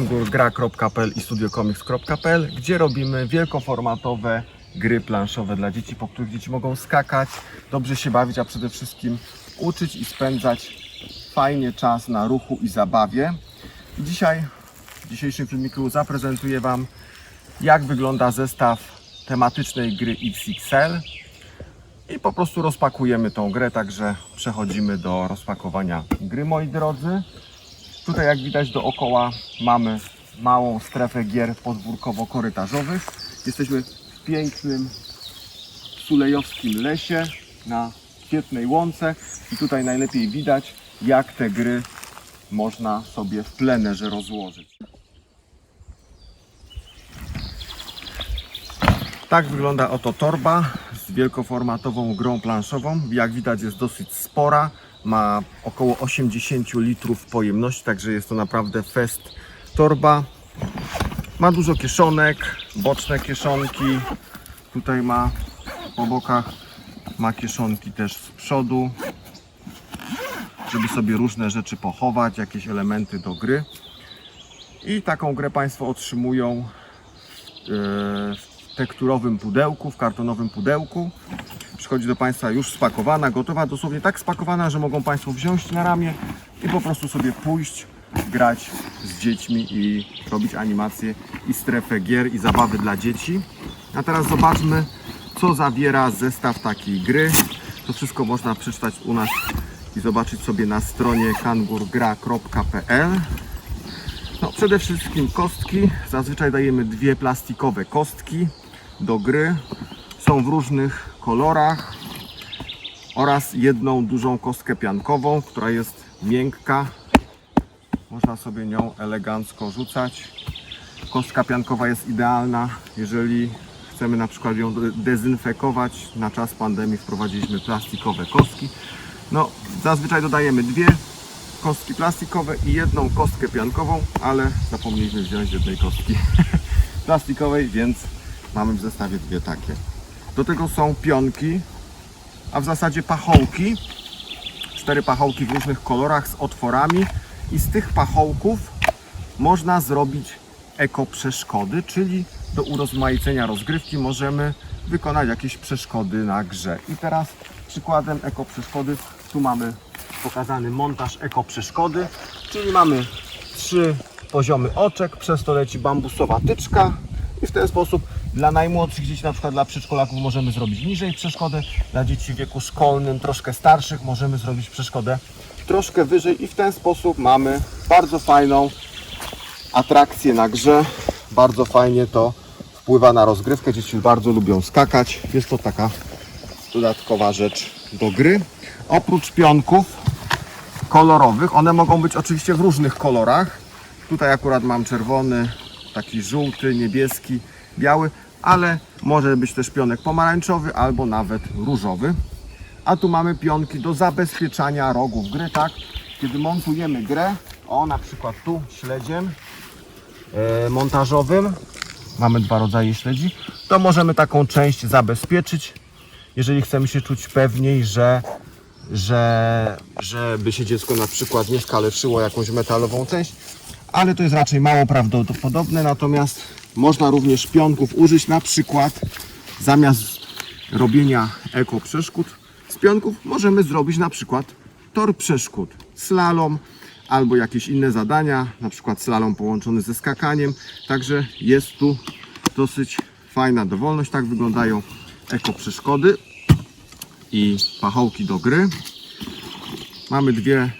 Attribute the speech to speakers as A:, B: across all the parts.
A: hangulgra.pl i studiocomics.pl, gdzie robimy wielkoformatowe gry planszowe dla dzieci, po których dzieci mogą skakać, dobrze się bawić, a przede wszystkim uczyć i spędzać fajnie czas na ruchu i zabawie. Dzisiaj w dzisiejszym filmiku zaprezentuję Wam, jak wygląda zestaw tematycznej gry XXL i po prostu rozpakujemy tą grę, także przechodzimy do rozpakowania gry, moi drodzy. Tutaj jak widać dookoła mamy małą strefę gier podwórkowo-korytarzowych. Jesteśmy w pięknym sulejowskim lesie na świetnej łące i tutaj najlepiej widać jak te gry można sobie w plenerze rozłożyć. Tak wygląda oto torba wielkoformatową grą planszową. Jak widać jest dosyć spora, ma około 80 litrów pojemności, także jest to naprawdę fest torba. Ma dużo kieszonek, boczne kieszonki. Tutaj ma po bokach ma kieszonki też z przodu, żeby sobie różne rzeczy pochować, jakieś elementy do gry. I taką grę Państwo otrzymują e, w tekturowym pudełku, w kartonowym pudełku. Przychodzi do Państwa już spakowana, gotowa, dosłownie tak spakowana, że mogą Państwo wziąć na ramię i po prostu sobie pójść, grać z dziećmi i robić animacje i strefę gier i zabawy dla dzieci. A teraz zobaczmy, co zawiera zestaw takiej gry. To wszystko można przeczytać u nas i zobaczyć sobie na stronie kangurgra.pl. Przede wszystkim kostki. Zazwyczaj dajemy dwie plastikowe kostki do gry. Są w różnych kolorach oraz jedną dużą kostkę piankową, która jest miękka. Można sobie nią elegancko rzucać. Kostka piankowa jest idealna, jeżeli chcemy na przykład ją dezynfekować. Na czas pandemii wprowadziliśmy plastikowe kostki. No, zazwyczaj dodajemy dwie kostki plastikowe i jedną kostkę piankową, ale zapomnieliśmy wziąć jednej kostki plastikowej, więc mamy w zestawie dwie takie. Do tego są pionki, a w zasadzie pachołki. Cztery pachołki w różnych kolorach z otworami i z tych pachołków można zrobić eko przeszkody, czyli do urozmaicenia rozgrywki możemy wykonać jakieś przeszkody na grze. I teraz przykładem eko przeszkody tu mamy pokazany montaż eko przeszkody, czyli mamy trzy poziomy oczek, przez to leci bambusowa tyczka i w ten sposób dla najmłodszych dzieci, na przykład dla przedszkolaków możemy zrobić niżej przeszkodę, dla dzieci w wieku szkolnym, troszkę starszych możemy zrobić przeszkodę troszkę wyżej i w ten sposób mamy bardzo fajną atrakcję na grze. Bardzo fajnie to wpływa na rozgrywkę. Dzieci bardzo lubią skakać. Jest to taka dodatkowa rzecz do gry. Oprócz pionków kolorowych, one mogą być oczywiście w różnych kolorach. Tutaj akurat mam czerwony, taki żółty, niebieski, biały, ale może być też pionek pomarańczowy albo nawet różowy. A tu mamy pionki do zabezpieczania rogów gry, tak? Kiedy montujemy grę, o na przykład tu śledziem e, montażowym, mamy dwa rodzaje śledzi, to możemy taką część zabezpieczyć, jeżeli chcemy się czuć pewniej, że, że żeby się dziecko na przykład nie skaleczyło jakąś metalową część, ale to jest raczej mało prawdopodobne, natomiast można również pionków użyć na przykład zamiast robienia eko przeszkód z pionków możemy zrobić na przykład tor przeszkód, slalom albo jakieś inne zadania, na przykład slalom połączony ze skakaniem. Także jest tu dosyć fajna dowolność. Tak wyglądają eko przeszkody i pachołki do gry. Mamy dwie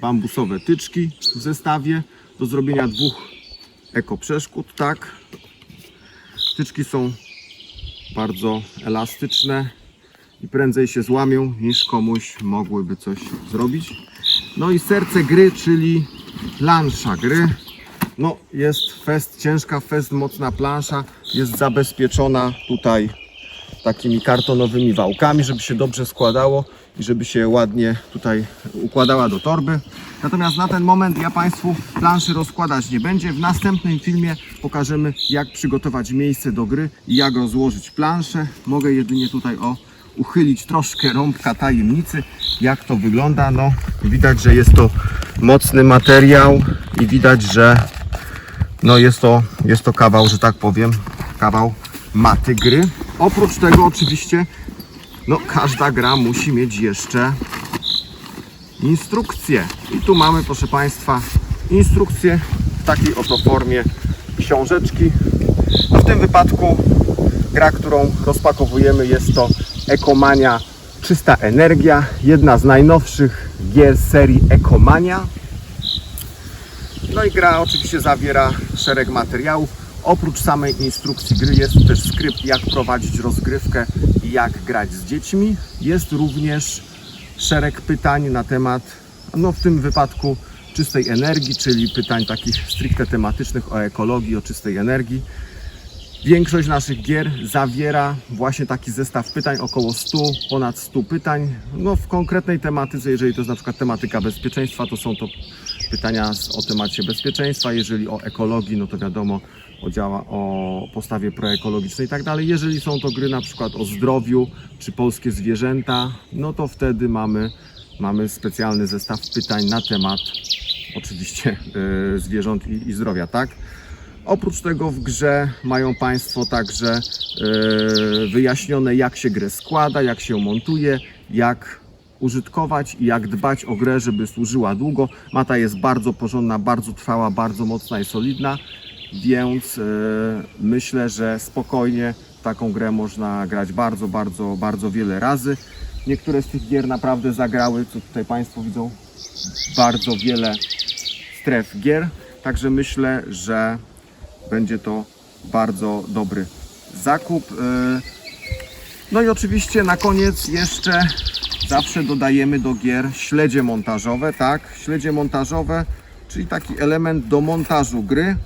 A: bambusowe tyczki w zestawie do zrobienia dwóch eko przeszkód, tak. Tyczki są bardzo elastyczne i prędzej się złamią niż komuś mogłyby coś zrobić. No i serce gry, czyli plansza gry. No jest fest, ciężka fest, mocna plansza. Jest zabezpieczona tutaj takimi kartonowymi wałkami, żeby się dobrze składało i żeby się ładnie tutaj układała do torby. Natomiast na ten moment ja Państwu planszy rozkładać nie będzie. W następnym filmie pokażemy jak przygotować miejsce do gry i jak rozłożyć planszę. Mogę jedynie tutaj o uchylić troszkę rąbka tajemnicy, jak to wygląda. No, widać, że jest to mocny materiał i widać, że No jest to, jest to kawał, że tak powiem, kawał maty gry. Oprócz tego oczywiście, no każda gra musi mieć jeszcze instrukcję. I tu mamy, proszę Państwa, instrukcję w takiej oto formie książeczki. No w tym wypadku gra, którą rozpakowujemy jest to Ekomania Czysta Energia, jedna z najnowszych gier serii Ekomania. No i gra oczywiście zawiera szereg materiałów. Oprócz samej instrukcji gry jest też skrypt, jak prowadzić rozgrywkę i jak grać z dziećmi. Jest również szereg pytań na temat, no w tym wypadku czystej energii, czyli pytań takich stricte tematycznych o ekologii, o czystej energii. Większość naszych gier zawiera właśnie taki zestaw pytań, około 100, ponad 100 pytań. No w konkretnej tematyce, jeżeli to jest na przykład tematyka bezpieczeństwa, to są to pytania o temacie bezpieczeństwa. Jeżeli o ekologii, no to wiadomo o, działa, o postawie proekologicznej i tak dalej. Jeżeli są to gry na przykład o zdrowiu czy polskie zwierzęta, no to wtedy mamy, mamy specjalny zestaw pytań na temat oczywiście e, zwierząt i, i zdrowia, tak? Oprócz tego w grze mają Państwo także e, wyjaśnione jak się grę składa, jak się montuje, jak użytkować i jak dbać o grę, żeby służyła długo. Mata jest bardzo porządna, bardzo trwała, bardzo mocna i solidna, więc e, myślę, że spokojnie taką grę można grać bardzo, bardzo, bardzo wiele razy. Niektóre z tych gier naprawdę zagrały, co tutaj Państwo widzą, bardzo wiele stref gier, także myślę, że będzie to bardzo dobry zakup. Yy, No i oczywiście na koniec jeszcze zawsze dodajemy do gier śledzie montażowe, tak? Śledzie montażowe, czyli taki element do montażu gry.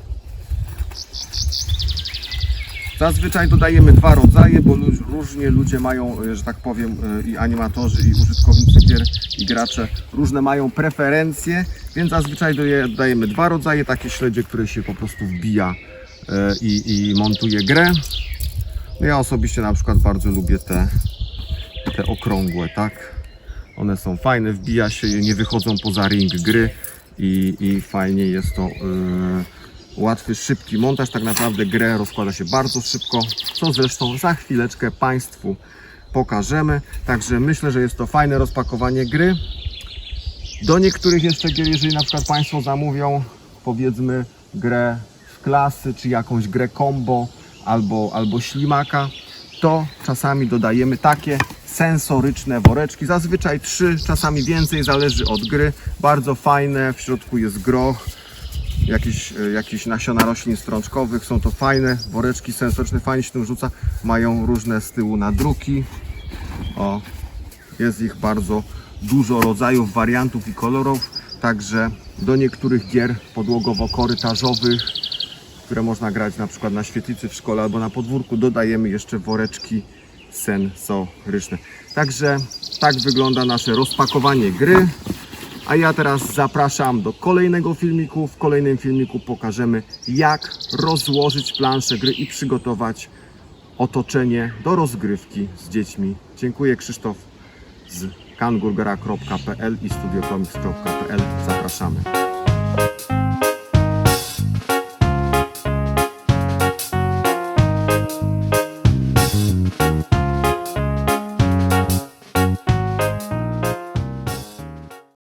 A: Zazwyczaj dodajemy dwa rodzaje, bo różnie ludzie mają, e, że tak powiem, e, i animatorzy, i użytkownicy gier, i gracze różne mają preferencje, więc zazwyczaj dodajemy dwa rodzaje, takie śledzie, które się po prostu wbija e, i, i montuje grę. No ja osobiście na przykład bardzo lubię te, te okrągłe, tak? One są fajne, wbija się je, nie wychodzą poza ring gry i, i fajnie jest to e, łatwy, szybki montaż. Tak naprawdę grę rozkłada się bardzo szybko, co zresztą za chwileczkę Państwu pokażemy. Także myślę, że jest to fajne rozpakowanie gry. Do niektórych jeszcze gier, jeżeli na przykład Państwo zamówią powiedzmy grę klasy, czy jakąś grę combo albo, albo ślimaka, to czasami dodajemy takie sensoryczne woreczki, zazwyczaj trzy, czasami więcej, zależy od gry. Bardzo fajne, w środku jest groch, jakieś, jakieś nasiona roślin strączkowych, są to fajne woreczki sensoryczne, fajnie się tym rzuca, mają różne z tyłu nadruki. O, jest ich bardzo dużo rodzajów, wariantów i kolorów. Także do niektórych gier podłogowo-korytarzowych, które można grać na przykład na świetlicy w szkole albo na podwórku, dodajemy jeszcze woreczki sensoryczne. Także tak wygląda nasze rozpakowanie gry. A ja teraz zapraszam do kolejnego filmiku. W kolejnym filmiku pokażemy jak rozłożyć planszę gry i przygotować otoczenie do rozgrywki z dziećmi. Dziękuję Krzysztof z kangurgera.pl i studiocomics.pl. Zapraszamy.